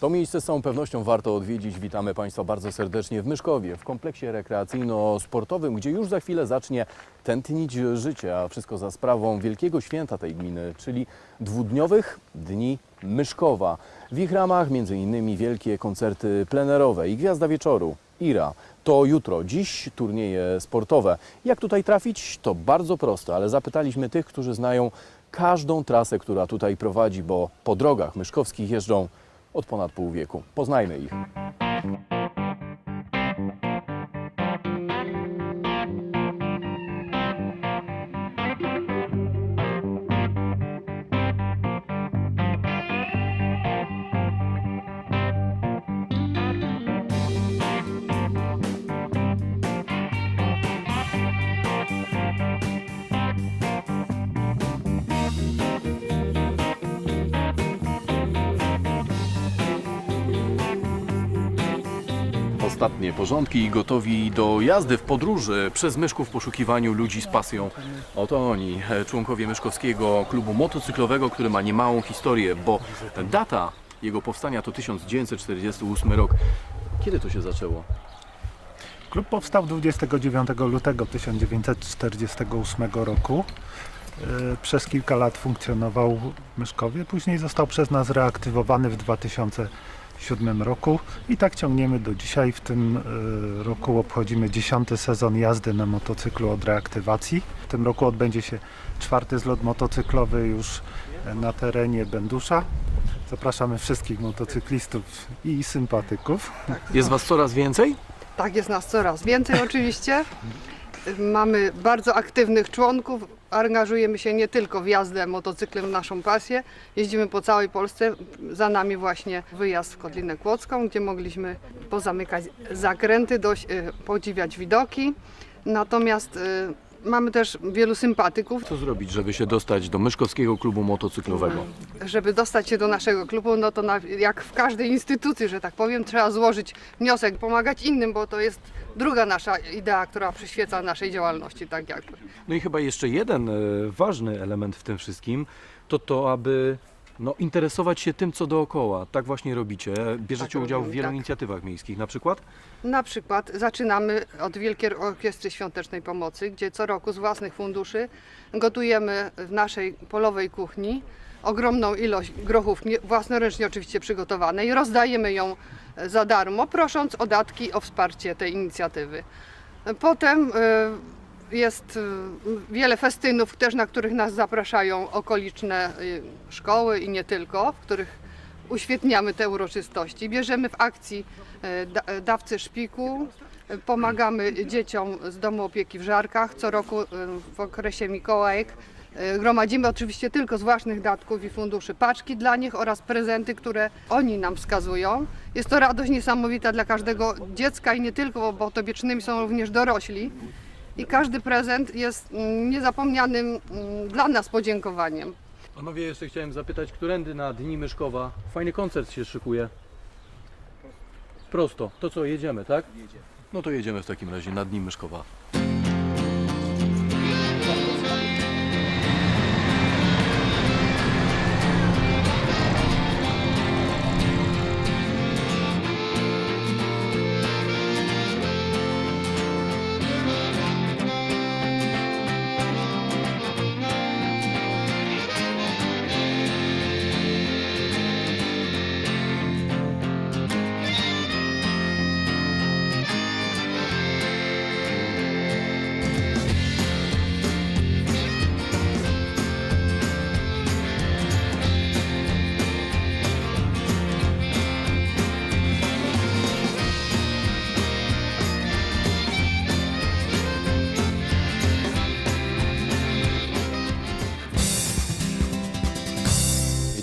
To miejsce z całą pewnością warto odwiedzić. Witamy Państwa bardzo serdecznie w Myszkowie, w kompleksie rekreacyjno-sportowym, gdzie już za chwilę zacznie tętnić życie, a wszystko za sprawą wielkiego święta tej gminy, czyli dwudniowych Dni Myszkowa. W ich ramach m.in. wielkie koncerty plenerowe i Gwiazda Wieczoru, Ira. To jutro, dziś turnieje sportowe. Jak tutaj trafić? To bardzo proste, ale zapytaliśmy tych, którzy znają każdą trasę, która tutaj prowadzi, bo po drogach myszkowskich jeżdżą od ponad pół wieku. Poznajmy ich. Ostatnie porządki i gotowi do jazdy w podróży przez Myszków w poszukiwaniu ludzi z pasją. Oto oni, e, członkowie Myszkowskiego Klubu Motocyklowego, który ma niemałą historię, bo data jego powstania to 1948 rok. Kiedy to się zaczęło? Klub powstał 29 lutego 1948 roku. Yy, Przez kilka lat funkcjonował w Myszkowie, później został przez nas reaktywowany w 2007 roku i tak ciągniemy do dzisiaj. W tym yy, roku obchodzimy 10 sezon jazdy na motocyklu od reaktywacji. W tym roku odbędzie się czwarty zlot motocyklowy już e, na terenie Bendusza. Zapraszamy wszystkich motocyklistów i sympatyków. Jest Was coraz więcej? Tak, jest nas coraz więcej oczywiście. Mamy bardzo aktywnych członków. Angażujemy się nie tylko w jazdę motocyklem w naszą pasję. Jeździmy po całej Polsce. Za nami właśnie wyjazd w Kotlinę Kłodzką, gdzie mogliśmy pozamykać zakręty, dość, e, podziwiać widoki. Natomiast e, mamy też wielu sympatyków. Co zrobić, żeby się dostać do Myszkowskiego Klubu Motocyklowego? Żeby dostać się do naszego klubu, no to na, jak w każdej instytucji, że tak powiem, trzeba złożyć wniosek, pomagać innym, bo to jest druga nasza idea, która przyświeca naszej działalności, tak jakby. No i chyba jeszcze jeden e, ważny element w tym wszystkim, to to, aby no, interesować się tym, co dookoła. Tak właśnie robicie. Bierzecie Tak udział w robimy, wielu tak. inicjatywach miejskich. Na przykład? Na przykład zaczynamy od Wielkiej Orkiestry Świątecznej Pomocy, gdzie co roku z własnych funduszy gotujemy w naszej polowej kuchni ogromną ilość grochówki, własnoręcznie oczywiście przygotowanej. Rozdajemy ją za darmo, prosząc o datki o wsparcie tej inicjatywy. Potem e, jest e, wiele festynów też, na których nas zapraszają okoliczne e, szkoły i nie tylko, w których uświetniamy te uroczystości. Bierzemy w akcji e, dawcy szpiku, pomagamy dzieciom z domu opieki w Żarkach. Co roku w okresie Mikołajek gromadzimy oczywiście tylko z własnych datków i funduszy paczki dla nich oraz prezenty, które oni nam wskazują. Jest to radość niesamowita dla każdego dziecka i nie tylko, bo to wiecznymi są również dorośli. I każdy prezent jest mm, niezapomnianym mm, dla nas podziękowaniem. Panowie, jeszcze chciałem zapytać, którędy na Dni Myszkowa fajny koncert się szykuje? Prosto. To co, jedziemy, tak? Jedziemy. No to jedziemy w takim razie na Dni Myszkowa.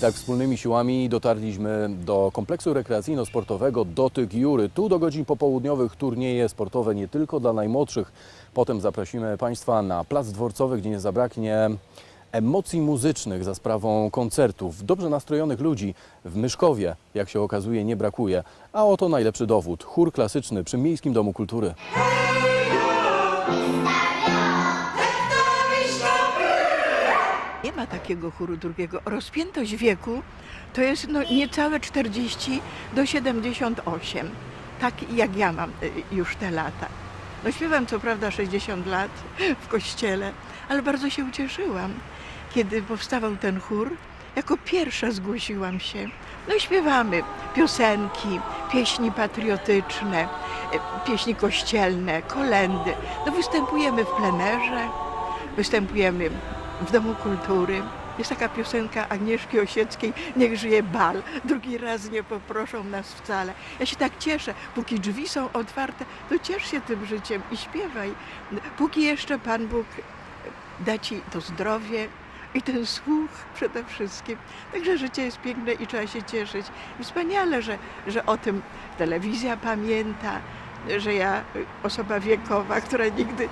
Tak wspólnymi siłami dotarliśmy do kompleksu rekreacyjno-sportowego Dotyk Jury. Tu do godzin popołudniowych turnieje sportowe nie tylko dla najmłodszych. Potem zaprosimy Państwa na plac dworcowy, gdzie nie zabraknie emocji muzycznych za sprawą koncertów. Dobrze nastrojonych ludzi w Myszkowie, jak się okazuje, nie brakuje. A oto najlepszy dowód. Chór klasyczny przy Miejskim Domu Kultury. Nie ma takiego chóru drugiego. Rozpiętość wieku to jest no, niecałe 40 do 78. Tak jak ja mam y, już te lata. No śpiewam co prawda 60 lat w kościele, ale bardzo się ucieszyłam, kiedy powstawał ten chór. Jako pierwsza zgłosiłam się. No i śpiewamy piosenki, pieśni patriotyczne, e, pieśni kościelne, kolendy. No występujemy w plenerze, występujemy w Domu Kultury. Jest taka piosenka Agnieszki Osieckiej, niech żyje bal. Drugi raz nie poproszą nas wcale. Ja się tak cieszę, póki drzwi są otwarte, to ciesz się tym życiem i śpiewaj. Póki jeszcze Pan Bóg da Ci to zdrowie i ten słuch przede wszystkim. Także życie jest piękne i trzeba się cieszyć. Wspaniale, że, że o tym telewizja pamięta, że ja, osoba wiekowa, która nigdy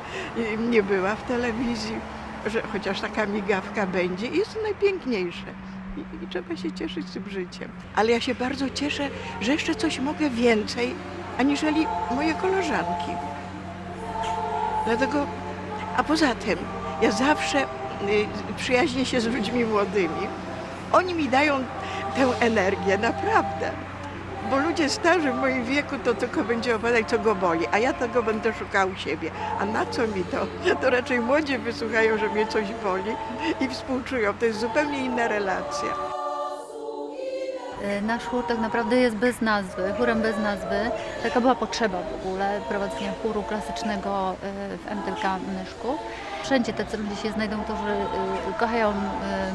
nie była w telewizji, że chociaż taka migawka będzie, jest najpiękniejsze. I, I trzeba się cieszyć tym życiem. Ale ja się bardzo cieszę, że jeszcze coś mogę więcej, aniżeli moje koleżanki. Dlatego, a poza tym, ja zawsze y, przyjaźnię się z ludźmi młodymi. Oni mi dają tę energię, naprawdę. Bo ludzie starzy w moim wieku to tylko będzie opowiadać, co go boli, a ja tego będę szukał u siebie. A na co mi to? To raczej młodzi wysłuchają, że mnie coś boli i współczują. To jest zupełnie inna relacja. E, Nasz chór tak naprawdę jest bez nazwy, chórem bez nazwy. Taka była potrzeba w ogóle prowadzenia chóru klasycznego e, w MTK Myszków. Wszędzie tacy ludzie się znajdą, którzy e, kochają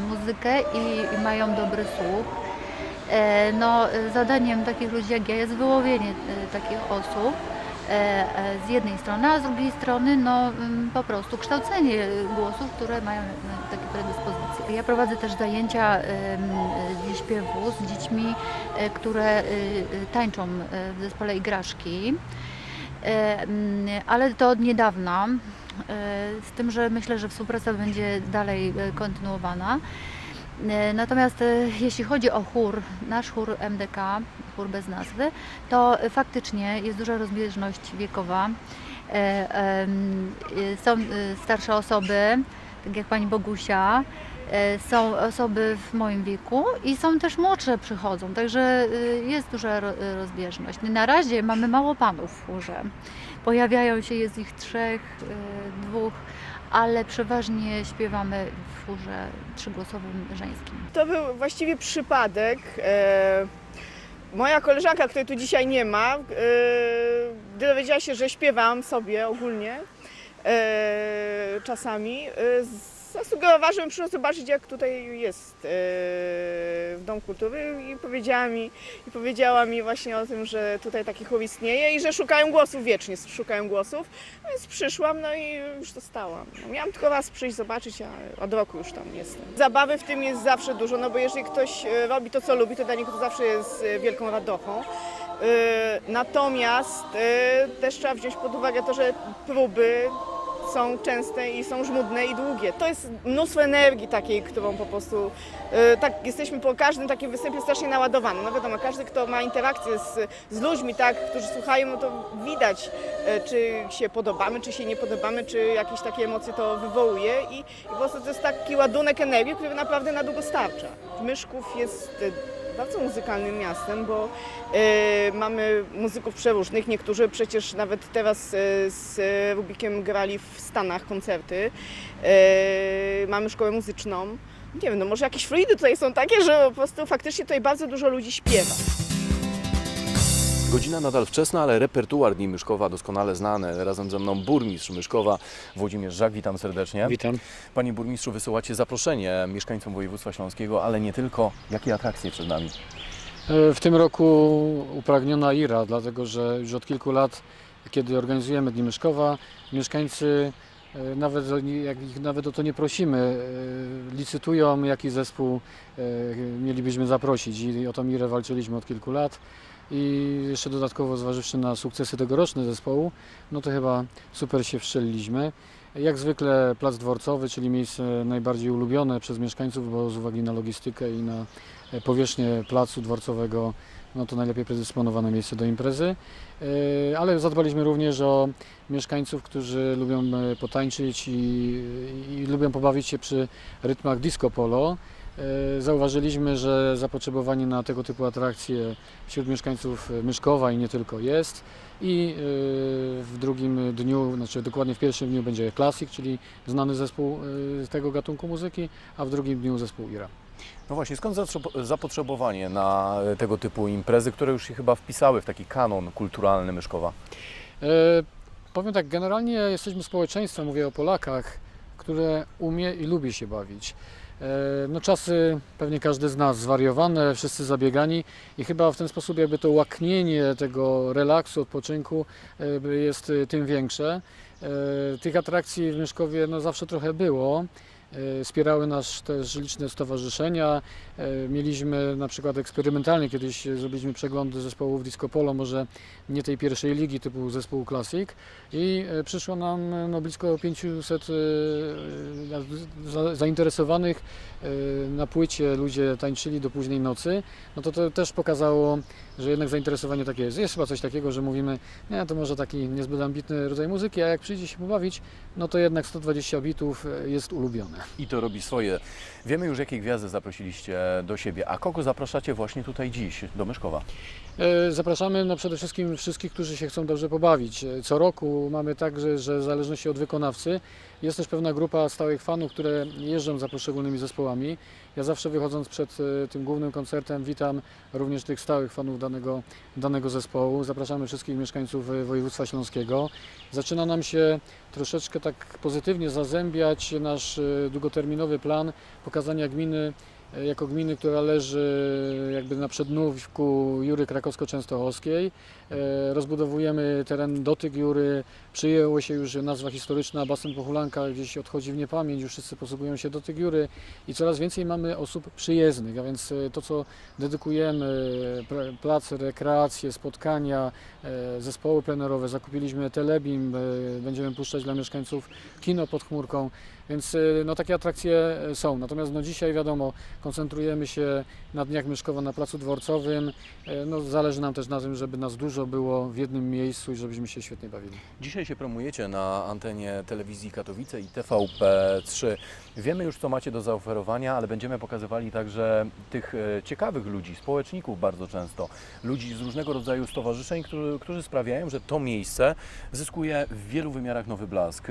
muzykę i mają dobry słuch. E, No, zadaniem takich ludzi jak ja jest wyłowienie e, takich osób e, z jednej strony, a z drugiej strony no, mm, po prostu kształcenie głosów, które mają takie predyspozycje. Ja prowadzę też zajęcia śpiewu z dziećmi, które tańczą w zespole Igraszki, mm, ale to od niedawna, z tym, że myślę, że współpraca będzie dalej kontynuowana. E, Natomiast e, jeśli chodzi o chór, nasz chór MDK, chór bez nazwy, to faktycznie jest duża rozbieżność wiekowa. E, Są starsze osoby, tak jak pani Bogusia, są osoby w moim wieku i są też młodsze przychodzą, także jest duża ro- rozbieżność. Na razie mamy mało panów w chórze. Pojawiają się, jest ich trzech, dwóch, ale przeważnie śpiewamy w chórze trzygłosowym żeńskim. To był właściwie przypadek. E, moja koleżanka, której tu dzisiaj nie ma, e, gdy dowiedziała się, że śpiewam sobie ogólnie e, czasami, e, zasugerowała, żebym przyszła zobaczyć, jak tutaj jest e, w Dom Kultury i powiedziała mi, i powiedziała mi właśnie o tym, że tutaj taki chór istnieje i że szukają głosów, wiecznie szukają głosów. Więc przyszłam, no i już dostałam. No, miałam tylko raz przyjść zobaczyć, a od roku już tam jestem. Zabawy w tym jest zawsze dużo, no bo jeżeli ktoś e, robi to, co lubi, to dla niego to zawsze jest e, wielką radochą. Natomiast też trzeba wziąć pod uwagę to, że próby są częste i są żmudne i długie. To jest mnóstwo energii takiej, którą po prostu e, tak jesteśmy po każdym takim występie strasznie naładowani. No wiadomo, każdy, kto ma interakcję z, z ludźmi, tak, którzy słuchają, no to widać, e, czy się podobamy, czy się nie podobamy, czy jakieś takie emocje to wywołuje i, i po prostu to jest taki ładunek energii, który naprawdę na długo starcza. Myszków jest e, bardzo muzykalnym miastem, bo e, mamy muzyków przeróżnych. Niektórzy przecież nawet teraz e, z Rubikiem grali w Stanach koncerty. E, mamy szkołę muzyczną. Nie wiem, no może jakieś fluidy tutaj są takie, że po prostu faktycznie tutaj bardzo dużo ludzi śpiewa. Godzina nadal wczesna, ale repertuar Dni Myszkowa doskonale znany. Razem ze mną burmistrz Myszkowa, Włodzimierz Żak. Witam serdecznie. Witam. Panie burmistrzu, wysyłacie zaproszenie mieszkańcom województwa śląskiego, ale nie tylko. Jakie atrakcje przed nami? E, W tym roku upragniona IRA, dlatego że już od kilku lat, kiedy organizujemy Dni Myszkowa, mieszkańcy, e, nawet, jak ich nawet o to nie prosimy, e, licytują, jaki zespół mielibyśmy zaprosić i o tą IRę walczyliśmy od kilku lat. I jeszcze dodatkowo zważywszy na sukcesy tegoroczne zespołu, no to chyba super się wszczeliliśmy. Jak zwykle plac dworcowy, czyli miejsce najbardziej ulubione przez mieszkańców, bo z uwagi na logistykę i na e, powierzchnię placu dworcowego no to najlepiej predysponowane miejsce do imprezy. E, Ale zadbaliśmy również o mieszkańców, którzy lubią e, potańczyć i, i lubią pobawić się przy rytmach disco polo. E, Zauważyliśmy, że zapotrzebowanie na tego typu atrakcje wśród mieszkańców Myszkowa i nie tylko jest. I e, w drugim dniu, znaczy dokładnie w pierwszym dniu będzie Classic, czyli znany zespół e, z tego gatunku muzyki, a w drugim dniu zespół Ira. No właśnie, skąd zapotrzebowanie na e, tego typu imprezy, które już się chyba wpisały w taki kanon kulturalny Myszkowa? E, powiem tak, generalnie jesteśmy społeczeństwem, mówię o Polakach, które umie i lubi się bawić. E, no czasy pewnie każdy z nas zwariowane, wszyscy zabiegani i chyba w ten sposób jakby to łaknienie tego relaksu, odpoczynku e, jest e, tym większe. Tych atrakcji w Mieszkowie no zawsze trochę było. E, Wspierały nas też liczne stowarzyszenia. E, Mieliśmy na przykład eksperymentalnie kiedyś zrobiliśmy przeglądy zespołów disco polo, może nie tej pierwszej ligi typu zespół Classic i e, przyszło nam no, blisko 500 e, e, za- zainteresowanych na płycie ludzie tańczyli do późnej nocy, no to to też pokazało, że jednak zainteresowanie takie jest. Jest chyba coś takiego, że mówimy, nie, to może taki niezbyt ambitny rodzaj muzyki, a jak przyjdzie się pobawić, no to jednak 120 bitów e, jest ulubione. I to robi swoje. Wiemy już, jakie gwiazdy zaprosiliście do siebie, a kogo zapraszacie właśnie tutaj dziś, do Myszkowa? E, Zapraszamy no przede wszystkim wszystkich, którzy się chcą dobrze pobawić. E, Co roku mamy tak, że, że w zależności od wykonawcy jest też pewna grupa stałych fanów, które jeżdżą za poszczególnymi zespołami. Ja zawsze wychodząc przed e, tym głównym koncertem witam również tych stałych fanów danego, danego zespołu. Zapraszamy wszystkich mieszkańców e, województwa śląskiego. Zaczyna nam się troszeczkę tak pozytywnie zazębiać nasz e, długoterminowy plan pokazania gminy jako gminy, która leży jakby na przednówku Jury Krakowsko-Częstochowskiej. E, Rozbudowujemy teren dotyk Jury, przyjęło się już nazwa historyczna Basen Pochulanka, gdzieś odchodzi w niepamięć, już wszyscy posługują się dotyk Jury i coraz więcej mamy osób przyjezdnych, a więc e, to co dedykujemy, plac, rekreacje, spotkania, e, zespoły plenerowe, zakupiliśmy telebim, e, będziemy puszczać dla mieszkańców kino pod chmurką, więc e, no, takie atrakcje e, są. Natomiast no, dzisiaj wiadomo, koncentrujemy się na Dniach Myszkowa na Placu Dworcowym. E, No, zależy nam też na tym, żeby nas dużo było w jednym miejscu i żebyśmy się świetnie bawili. Dzisiaj się promujecie na antenie telewizji Katowice i TVP3. Wiemy już, co macie do zaoferowania, ale będziemy pokazywali także tych ciekawych ludzi, społeczników bardzo często, ludzi z różnego rodzaju stowarzyszeń, którzy, którzy sprawiają, że to miejsce zyskuje w wielu wymiarach nowy blask.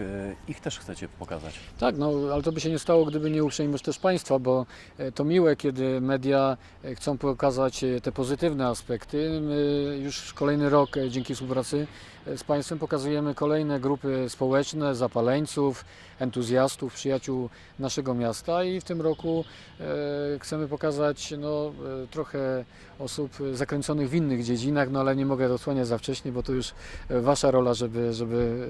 Ich też chcecie pokazać. Tak, no ale to by się nie stało, gdyby nie uprzejmość też państwa, bo e, to miłe, kiedy media e, chcą pokazać e, te pozytywne aspekty. My już kolejny rok dzięki współpracy z państwem pokazujemy kolejne grupy społeczne, zapaleńców, entuzjastów, przyjaciół naszego miasta i w tym roku chcemy pokazać no, trochę osób zakręconych w innych dziedzinach, no ale nie mogę odsłaniać za wcześnie, bo to już wasza rola, żeby, żeby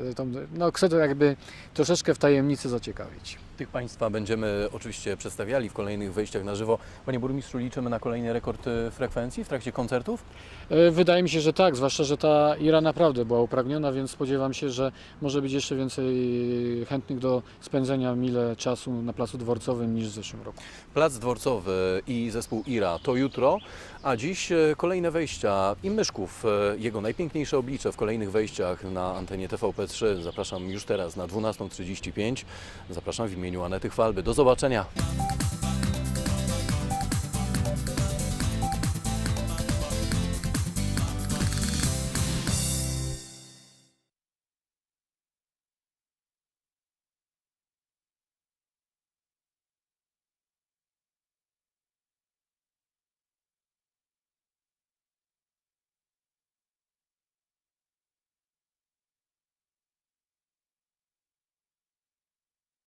no chcę to jakby troszeczkę w tajemnicy Павлович. Tych Państwa będziemy oczywiście przedstawiali w kolejnych wejściach na żywo. Panie burmistrzu, liczymy na kolejny rekord e, frekwencji w trakcie koncertów? E, Wydaje mi się, że tak, zwłaszcza, że ta Ira naprawdę była upragniona, więc spodziewam się, że może być jeszcze więcej chętnych do spędzenia mile czasu na placu dworcowym niż w zeszłym roku. Plac Dworcowy i zespół IRA to jutro, a dziś e, kolejne wejścia i Myszków, e, jego najpiękniejsze oblicze w kolejnych wejściach na antenie TVP3. Zapraszam już teraz na 12.35. Zapraszam w imieniu Anety Chwalby. Do zobaczenia.